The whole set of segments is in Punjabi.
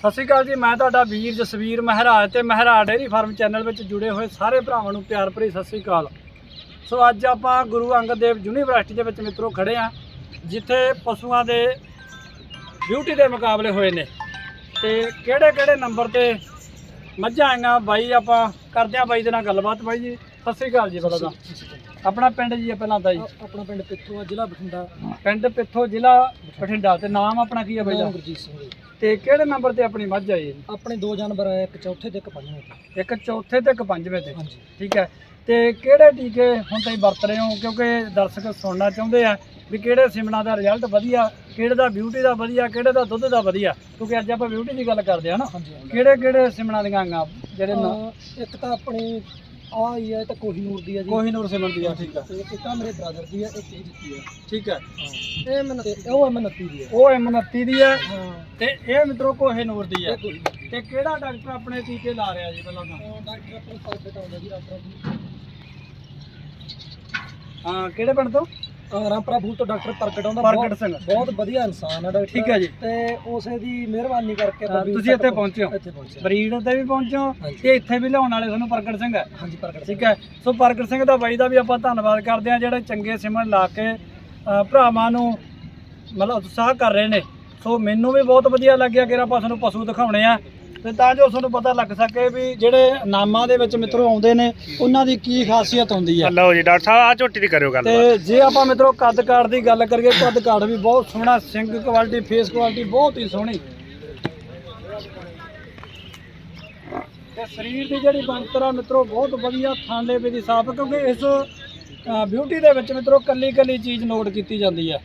ਸਤਿ ਸ਼੍ਰੀ ਅਕਾਲ ਜੀ ਮੈਂ ਤੁਹਾਡਾ ਵੀਰ ਜਸਵੀਰ ਮਹਿਰਾਜ ਤੇ ਮਹਿਰਾਜ ਡੇਅਰੀ ਫਾਰਮ ਚੈਨਲ ਵਿੱਚ ਜੁੜੇ ਹੋਏ ਸਾਰੇ ਭਰਾਵਾਂ ਨੂੰ ਪਿਆਰ ਭਰੀ ਸਤਿ ਸ਼੍ਰੀ ਅਕਾਲ। ਸੋ ਅੱਜ ਆਪਾਂ ਗੁਰੂ ਅੰਗਦ ਦੇਵ ਯੂਨੀਵਰਸਿਟੀ ਦੇ ਵਿੱਚ ਮਿੱਤਰੋ ਖੜੇ ਆ ਜਿੱਥੇ ਪਸ਼ੂਆਂ ਦੇ ਬਿਊਟੀ ਦੇ ਮੁਕਾਬਲੇ ਹੋਏ ਨੇ। ਤੇ ਕਿਹੜੇ ਕਿਹੜੇ ਨੰਬਰ ਤੇ ਮੱਝਾਂ ਆਈਆਂ ਬਾਈ ਆਪਾਂ ਕਰਦੇ ਆ ਬਾਈ ਦੇ ਨਾਲ ਗੱਲਬਾਤ ਬਾਈ ਜੀ। ਸਤਿ ਸ਼੍ਰੀ ਅਕਾਲ ਜੀ ਬੜਾ ਆਪਣਾ ਪਿੰਡ ਜੀ ਆ ਪਹਿਲਾਂ ਤਾਂ ਜੀ। ਆਪਣਾ ਪਿੰਡ ਪਿੱਥੋਂ ਜ਼ਿਲ੍ਹਾ ਬਠਿੰਡਾ। ਪਿੰਡ ਪਿੱਥੋਂ ਜ਼ਿਲ੍ਹਾ ਬਠਿੰਡਾ ਤੇ ਨਾਮ ਆਪਣਾ ਕੀ ਆ ਬਾਈ ਦਾ? ਗੁਰਜੀਤ ਸਿੰਘ ਜੀ। ਤੇ ਕਿਹੜੇ ਨੰਬਰ ਤੇ ਆਪਣੀ ਮੱਝ ਆਈ ਹੈ? ਆਪਣੇ ਦੋ ਜਾਨਵਰ ਆਏ ਇੱਕ ਚੌਥੇ ਤੇ ਇੱਕ ਪੰਜਵੇਂ ਤੇ। ਇੱਕ ਚੌਥੇ ਤੇ ਇੱਕ ਪੰਜਵੇਂ ਤੇ। ਹਾਂਜੀ। ਠੀਕ ਹੈ। ਤੇ ਕਿਹੜੇ ਟੀਕੇ ਹੁਣ ਤੁਸੀਂ ਵਰਤ ਰਹੇ ਹੋ? ਕਿਉਂਕਿ ਦਰਸ਼ਕ ਸੁਣਨਾ ਚਾਹੁੰਦੇ ਆ ਵੀ ਕਿਹੜੇ ਸਿਮਣਾ ਦਾ ਰਿਜ਼ਲਟ ਵਧੀਆ ਕਿਹੜੇ ਦਾ ਬਿਊਟੀ ਦਾ ਵਧੀਆ ਕਿਹੜੇ ਦਾ ਦੁੱਧ ਦਾ ਵਧੀਆ। ਕਿਉਂਕਿ ਅੱਜ ਆਪਾਂ ਬਿਊਟੀ ਦੀ ਗੱਲ ਕਰਦੇ ਆ ਨਾ। ਕਿਹੜੇ ਕਿਹੜੇ ਸਿਮਣਾ ਦੀਆਂ ਆਈਆਂ ਜਿਹੜੇ ਨਾ ਅਹ ਇੱਕ ਤਾਂ ਆਪਣੀ ਆ ਹੀ ਹੈ ਤੇ ਕੋਹੀਨੂਰ ਦੀ ਹੈ ਜੀ। ਕੋਹੀਨੂਰ ਸਿਮਣ ਦੀ ਆ ਠੀਕ ਆ। ਤੇ ਇੱਕ ਆ ਮੇਰੇ ਬ੍ਰਦਰ ਦੀ ਹੈ ਇੱਕ ਇਹ ਜਿੱਤੀ ਹੈ ਠੀਕ ਹੈ ਹਾਂ ਇਹ ਮੈਨੂੰ ਉਹ ਐਮ 29 ਦੀ ਹੈ ਉਹ M29 ਦੀ ਹੈ ਹਾਂ। ਤੇ ਇਹ ਮਿੱਤਰੋ ਕੋਹੀਨੂਰ ਦੀ ਹੈ ਇਹ ਕੋਹੀਨੂਰ ਦੀ ਤੇ ਕਿਹੜਾ ਡਾਕਟਰ ਆਪਣੇ ਟੀਕੇ ਲਾ ਰਿਹਾ ਜੀ ਪਹਿਲਾਂ ਤਾਂ? ਅਹ ਡਾਕਟਰ ਆਪਣੇ ਫਾਈਟ ਬਟਾਉਂਦਾ ਜੀ ਡਾਕਟਰ ਜੀ ਹਾਂ ਕਿਹੜੇ ਪਿੰਡ ਤੋਂ? ਰਾਮਪੁਰਾ ਫੂਲ ਤੋਂ ਡਾਕਟਰ ਪ੍ਰਗਟ ਆਉਂਦਾ। ਪ੍ਰਗਟ ਸਿੰਘ। ਬਹੁਤ ਵਧੀਆ ਇਨਸਾਨ ਹੈ ਡਾਕਟਰ। ਠੀਕ ਹੈ ਜੀ। ਤੇ ਉਸੇ ਦੀ ਮਿਹਰਬਾਨੀ ਕਰਕੇ ਤੁਸੀਂ ਇੱਥੇ ਪਹੁੰਚੇ ਹੋ। ਇੱਥੇ ਪਹੁੰਚੇ ਬਰੀਡ ਤੇ ਵੀ ਪਹੁੰਚੋ। ਤੇ ਇੱਥੇ ਵੀ ਲਿਆਉਣ ਵਾਲੇ ਤੁਹਾਨੂੰ ਪ੍ਰਗਟ ਸਿੰਘ ਹੈ। ਹਾਂਜੀ ਪ੍ਰਗਟ ਠੀਕ ਹੈ। ਸੋ ਪ੍ਰਗਟ ਸਿੰਘ ਦਾ ਬਾਈ ਦਾ ਵੀ ਆਪਾਂ ਧੰਨਵਾਦ ਕਰਦੇ ਹਾਂ ਜਿਹੜੇ ਚੰਗੇ ਸਿਮਰਨ ਲਾ ਕੇ ਭਰਾਵਾਂ ਨੂੰ ਮਤਲਬ ਉਤਸ਼ਾਹ ਕਰ ਰਹੇ ਨੇ। ਸੋ ਮੈਨੂੰ ਵੀ ਬਹੁਤ ਵਧੀਆ ਲੱਗਿਆ ਕਿ ਆਪਾਂ ਤੁਹਾਨੂੰ ਪਸ਼ੂ ਦਿਖਾਉਣੇ ਆ। ਤੇ ਤਾਂ ਜੋ ਤੁਹਾਨੂੰ ਪਤਾ ਲੱਗ ਸਕੇ ਵੀ ਜਿਹੜੇ ਨਾਮਾਂ ਦੇ ਵਿੱਚ ਮਿੱਤਰੋ ਆਉਂਦੇ ਨੇ ਉਹਨਾਂ ਦੀ ਕੀ ਖਾਸੀਅਤ ਹੁੰਦੀ ਹੈ। ਲਓ ਜੀ ਡਾਕਟਰ ਸਾਹਿਬ ਆ ਝੋਟੀ ਦੀ ਕਰਿਓ ਗੱਲ ਤੇ ਜੇ ਆਪਾਂ ਮਿੱਤਰੋ ਕੱਦ ਕਾਠ ਦੀ ਗੱਲ ਕਰੀਏ ਕੱਦ ਕਾਠ ਵੀ ਬਹੁਤ ਸੋਹਣਾ ਸਿੰਗ ਕੁਆਲਿਟੀ ਫੇਸ ਕੁਆਲਿਟੀ ਬਹੁਤ ਹੀ ਸੋਹਣੀ। ਤੇ ਸਰੀਰ ਦੀ ਜਿਹੜੀ ਬਣਤਰ ਆ ਮਿੱਤਰੋ ਬਹੁਤ ਵਧੀਆ ਥਾਂਲੇ ਵੀ ਦੀ ਸਾਫ਼ ਕਿਉਂਕਿ ਇਸ ਬਿਊਟੀ ਦੇ ਵਿੱਚ ਮਿੱਤਰੋ ਕੱਲੀ ਕੱਲੀ ਚੀਜ਼ ਨੋਟ ਕੀਤੀ ਜਾਂਦੀ ਹੈ।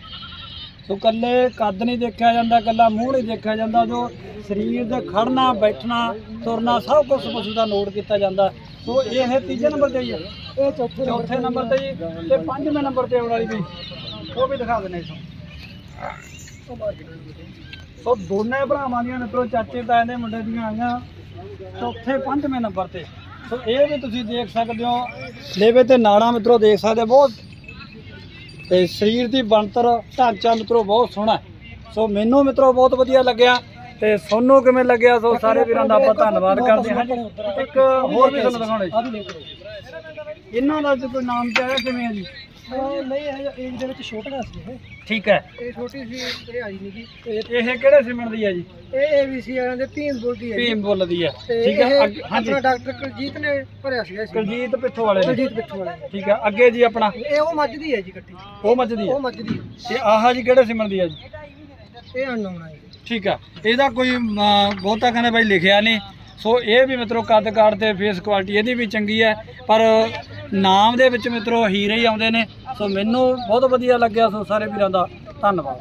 ਸੋ ਕੱਲੇ ਕੱਦ ਨਹੀਂ ਦੇਖਿਆ ਜਾਂਦਾ ਕੱਲਾ ਮੂੰਹ ਨਹੀਂ ਦੇਖਿਆ ਜਾਂਦਾ ਜੋ ਸਰੀਰ ਦਾ ਖੜਨਾ ਬੈਠਣਾ ਤੁਰਨਾ ਸਭ ਕੁਝ ਪਸ਼ੂ ਦਾ ਨੋਟ ਕੀਤਾ ਜਾਂਦਾ। ਸੋ ਇਹ ਤੀਜੇ ਨੰਬਰ ਤੇ ਹੀ ਹੈ ਇਹ ਚੌਥੇ ਚੌਥੇ ਨੰਬਰ ਤੇ ਜੀ ਤੇ ਪੰਜਵੇਂ ਨੰਬਰ ਤੇ ਆਉਣ ਵਾਲੀ ਵੀ। ਉਹ ਵੀ ਦਿਖਾ ਦਿੰਦੇ ਸੋ ਸੋ ਦੋਨੇ ਭਰਾਵਾਂ ਦੀਆਂ ਮਿੱਤਰੋ ਚਾਚੇ ਤਾਏ ਦੇ ਮੁੰਡੇ ਦੀਆਂ ਆਈਆਂ। ਚੌਥੇ ਪੰਜਵੇਂ ਨੰਬਰ ਤੇ। ਸੋ ਇਹ ਵੀ ਤੁਸੀਂ ਦੇਖ ਸਕਦੇ ਹੋ। ਲੇਵੇ ਤੇ ਨਾੜਾਂ ਮਿੱਤਰੋ ਦੇਖ ਸਕਦੇ ਹੋ ਬਹੁਤ ਤੇ ਸਰੀਰ ਦੀ ਬਣਤਰ ਢਾਂਚਾ ਮਿੱਤਰੋ ਬਹੁਤ ਸੋਹਣਾ। ਸੋ ਮੈਨੂੰ ਮਿੱਤਰੋ ਬਹੁਤ ਵਧੀਆ ਲੱਗਿਆ ਤੇ ਸੋਨੂੰ ਕਿਵੇਂ ਲੱਗਿਆ ਸੋ ਸਾਰੇ ਵੀਰਾਂ ਦਾ ਆਪਾਂ ਧੰਨਵਾਦ ਕਰਦੇ ਹਾਂ। ਇੱਕ ਹੋਰ ਵੀ ਤੁਹਾਨੂੰ ਦਿਖਾਉਣੇ ਇਹਨਾਂ ਦਾ ਕੋਈ ਨਾਮ ਆਇਆ ਕਿਵੇਂ ਹੈ ਜੀ ਆਓ ਨਹੀਂ ਇਹ ਏਜ ਦੇ ਵਿੱਚ ਛੋਟਾ ਸੀ ਇਹ। ਠੀਕ ਹੈ। ਇਹ ਛੋਟੀ ਸੀ ਇਹ ਆਈ ਨਹੀਂ ਜੀ ਤੇ ਇਹ ਕਿਹੜੇ ਸਿਮਣ ਦੀ ਹੈ ਜੀ? ਇਹ ਏਬੀਸੀ ਵਾਲਿਆਂ ਦੇ ਭੀਮ ਬੋਲਦੀ ਹੈ ਜੀ। ਭੀਮ ਬੁੱਲ ਦੀ ਹੈ। ਤੇ ਠੀਕ ਹੈ ਇਹ ਅੱਗੇ- ਹਾਂਜੀ। ਆਪਣਾ ਡਾਕਟਰ ਕੁਲਜੀਤ ਨੇ ਭਰਿਆ ਸੀਗਾ ਇਸ ਕੁਲਜੀਤ ਪਿੱਥੋਂ ਵਾਲੇ ਨੇ। ਕੁਲਜੀਤ ਪਿੱਛੋਂ ਵਾਲੇ ਨੇ। ਠੀਕ ਹੈ ਅੱਗੇ ਜੀ ਆਪਣਾ? ਇਹ ਉਹ ਮੱਝ ਦੀ ਹੈ ਜੀ ਕੱਟੀ ਉਹ ਮੱਝ ਦੀ ਹੈ। ਉਹ ਮੱਝ ਦੀ ਹੈ। ਤੇ ਆਹ ਜੀ ਕਿਹੜੇ ਸਿਮਣ ਦੀ ਹੈ ਜੀ? ਇਹ ਅਨਨੋਨ ਹੈ ਜੀ। ਠੀਕ ਹੈ ਇਹਦਾ ਕੋਈ ਅਮ, ਬਹੁਤਾ ਕਹਿੰਦੇ ਬਾਈ ਲਿਖਿਆ ਨਹੀਂ। ਸੋ ਇਹ ਵੀ ਮਿੱਤਰੋ ਕੱਦ ਕਾਠ ਤੇ ਫੇਸ ਕੁਆਲਿਟੀ ਇਹਦੀ ਵੀ ਚੰਗੀ ਹੈ ਪਰ ਨਾਮ ਦੇ ਵਿੱਚ ਮਿੱਤਰੋ ਹੀਰੇ ਹੀ ਆਉਂਦੇ ਨੇ। ਸੋ ਮੈਨੂੰ ਬਹੁਤ ਵਧੀਆ ਲੱਗਿਆ ਸੋ ਸਾਰੇ ਵੀਰਾਂ ਦਾ ਧੰਨਵਾਦ।